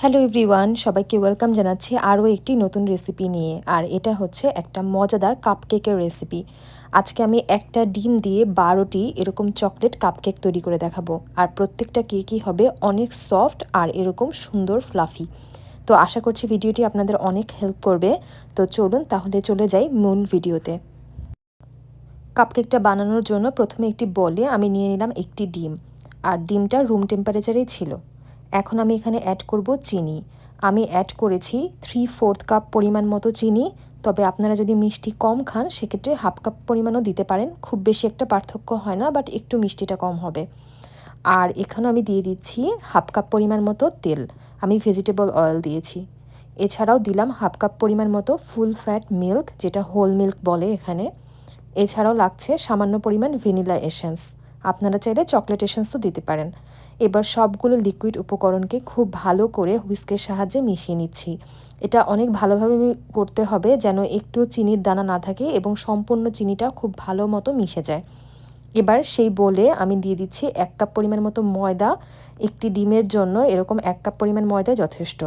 Hello everyone, সবাইকে welcome জানাচ্ছি আরও একটি নতুন রেসিপি নিয়ে। আর এটা হচ্ছে একটা মজাদার কাপকেকের রেসিপি। আজকে আমি একটা ডিম দিয়ে বারোটি এরকম চকলেট কাপকেক তৈরি করে দেখাবো। আর প্রত্যেকটা কেকই হবে অনেক সফট আর এরকম সুন্দর ফ্লাফি। তো আশা করছি ভিডিওটি আপনাদের অনেক হেল্প করবে। তো চলুন তাহলে চলে যাই মূল ভিডিওতে। কাপকেকটা বানানোর জন্য প্রথমে একটি বলে আমি নিয়ে নিলাম একটি ডিম। আর ডিমটা রুম টেম্পারেচারেই ছিল। এখন আমি এখানে অ্যাড করব চিনি। আমি অ্যাড করেছি থ্রি ফোর্থ কাপ পরিমাণ মতো চিনি, তবে আপনারা যদি মিষ্টি কম খান, সেক্ষেত্রে হাফ কাপ পরিমাণও দিতে পারেন। খুব বেশি একটা পার্থক্য হয় না বাট একটু মিষ্টিটা কম হবে। আর এখানে আমি দিয়ে দিচ্ছি হাফ কাপ পরিমাণ মতো তেল। আমি ভেজিটেবল অয়েল দিয়েছি। এছাড়াও দিলাম হাফ কাপ পরিমাণ মতো ফুল ফ্যাট মিল্ক যেটা হোল মিল্ক বলে এখানে। এছাড়াও লাগছে সামান্য পরিমাণ ভ্যানিলা এসেন্স আপনারা চাইলে চকলেট এসেন্সও দিতে পারেন। এবার সবগুলো লিকুইড উপকরণকে খুব ভালো করে হুইস্কের সাহায্যে মিশিয়ে নিচ্ছি। এটা অনেক ভালোভাবে করতে হবে যেন একটু চিনির দানা না থাকে এবং সম্পূর্ণ চিনিটা খুব ভালো মতো মিশে যায়। এবার সেই বলে আমি দিয়ে দিচ্ছি এক কাপ পরিমাণ মতো ময়দা। একটি ডিমের জন্য এরকম এক কাপ পরিমাণ ময়দা যথেষ্ট।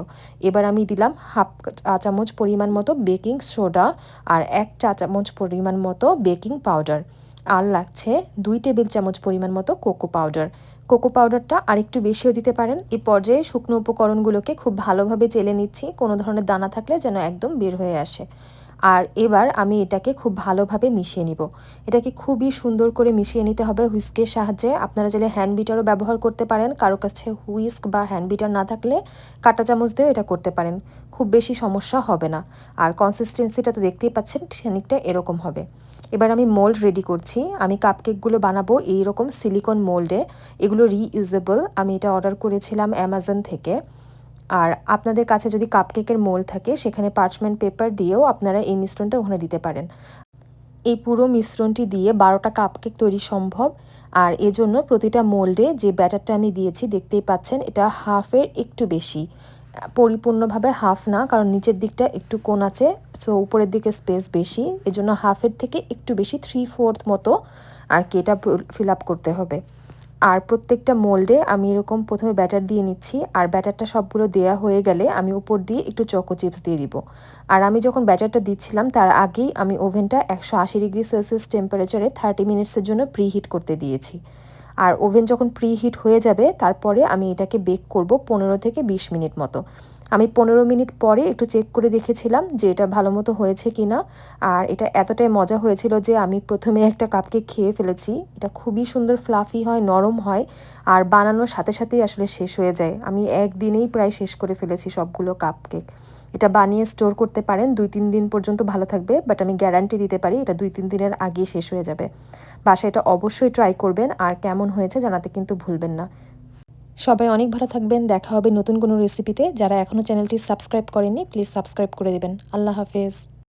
এবার আমি দিলাম হাফ চা চামচ পরিমাণ মতো বেকিং সোডা আর এক চা চামচ পরিমাণ মতো বেকিং পাউডার আর লাগছে দুই টেবিল চামচ পরিমাণ মতো কোকো পাউডার। কোকো পাউডারটা আরেকটু বেশিও দিতে পারেন। এই পর্যায়ে শুকনো উপকরণগুলোকে খুব ভালোভাবে চেলে নিচ্ছি। কোনো ধরনের দানা থাকলে যেন একদম বের হয়ে আসে। আর এবার আমি এটাকে খুব ভালোভাবে মিশিয়ে নিব। এটাকে খুবই সুন্দর করে মিশিয়ে নিতে হবে হুইস্কের সাহায্যে। আপনারা চাইলে হ্যান্ড বিটারও ব্যবহার করতে পারেন। কারও কাছে হুইস্ক বা হ্যান্ড বিটার না থাকলে কাটা চামচ দিয়েও এটা করতে পারেন। খুব বেশি সমস্যা হবে না। আর কনসিস্টেন্সিটা তো দেখতেই পাচ্ছেন, খানিকটা এরকম হবে। এবার আমি মোল্ড রেডি করছি। আমি কাপকেকগুলো বানাবো এইরকম সিলিকন মোল্ডে এগুলো রিইউজেবল আমি এটা অর্ডার করেছিলাম অ্যামাজন থেকে। আর আপনাদের কাছে যদি কাপকেকের মোল থাকে, সেখানে পার্চমেন্ট পেপার দিয়েও আপনারা এই মিশ্রণটা ওখানে দিতে পারেন। এই পুরো মিশ্রণটি দিয়ে বারোটা কাপকেক তৈরি সম্ভব। আর এজন্য প্রতিটা মোল্ডে যে ব্যাটারটা আমি দিয়েছি, দেখতেই পাচ্ছেন, এটা হাফের একটু বেশি। পরিপূর্ণভাবে হাফ না, কারণ নিচের দিকটা একটু কোন আছে সো উপরের দিকে স্পেস বেশি। এজন্য হাফের থেকে একটু বেশি থ্রি ফোর্থ মতো আর কি এটা ফিল আপ করতে হবে। আর প্রত্যেকটা মোল্ডে আমি এরকম প্রথমে ব্যাটার দিয়ে নিচ্ছি, আর ব্যাটারটা সবগুলো দেয়া হয়ে গেলে আমি উপর দিয়ে একটু চকো চিপস দিয়ে দিব। আর আমি যখন ব্যাটারটা দিচ্ছিলাম, তার আগেই আমি ওভেনটা একশো আশি ডিগ্রি সেলসিয়াস টেম্পারেচারে থার্টি মিনিটসের জন্য প্রিহিট করতে দিয়েছি। আর ওভেন যখন প্রিহিট হয়ে যাবে, তারপরে আমি এটাকে বেক করব পনেরো থেকে বিশ মিনিট মতো। আমি পনেরো মিনিট পরে একটু চেক করে দেখেছিলাম যে এটা ভালো মতো হয়েছে কি না আর এটা এতটাই মজা হয়েছিল যে আমি প্রথমে একটা কাপকে খেয়ে ফেলেছি। এটা খুবই সুন্দর ফ্লাফি হয়, নরম হয়, আর বানানোর সাথে সাথেই আসলে শেষ হয়ে যায়। আমি একদিনেই প্রায় শেষ করে ফেলেছি সবগুলো কাপকেক এটা বানিয়ে স্টোর করতে পারেন, দুই তিন দিন পর্যন্ত ভালো থাকবে বাট আমি গ্যারান্টি দিতে পারি এটা দুই তিন দিনের আগেই শেষ হয়ে যাবে। বাসায় এটা অবশ্যই ট্রাই করবেন, আর কেমন হয়েছে জানাতে কিন্তু ভুলবেন না। সবাই অনেক ভালো থাকবেন, দেখা হবে নতুন কোনো রেসিপিতে যারা এখনও চ্যানেলটি সাবস্ক্রাইব করেনি প্লিজ সাবস্ক্রাইব করে দেবেন। আল্লাহ হাফেজ।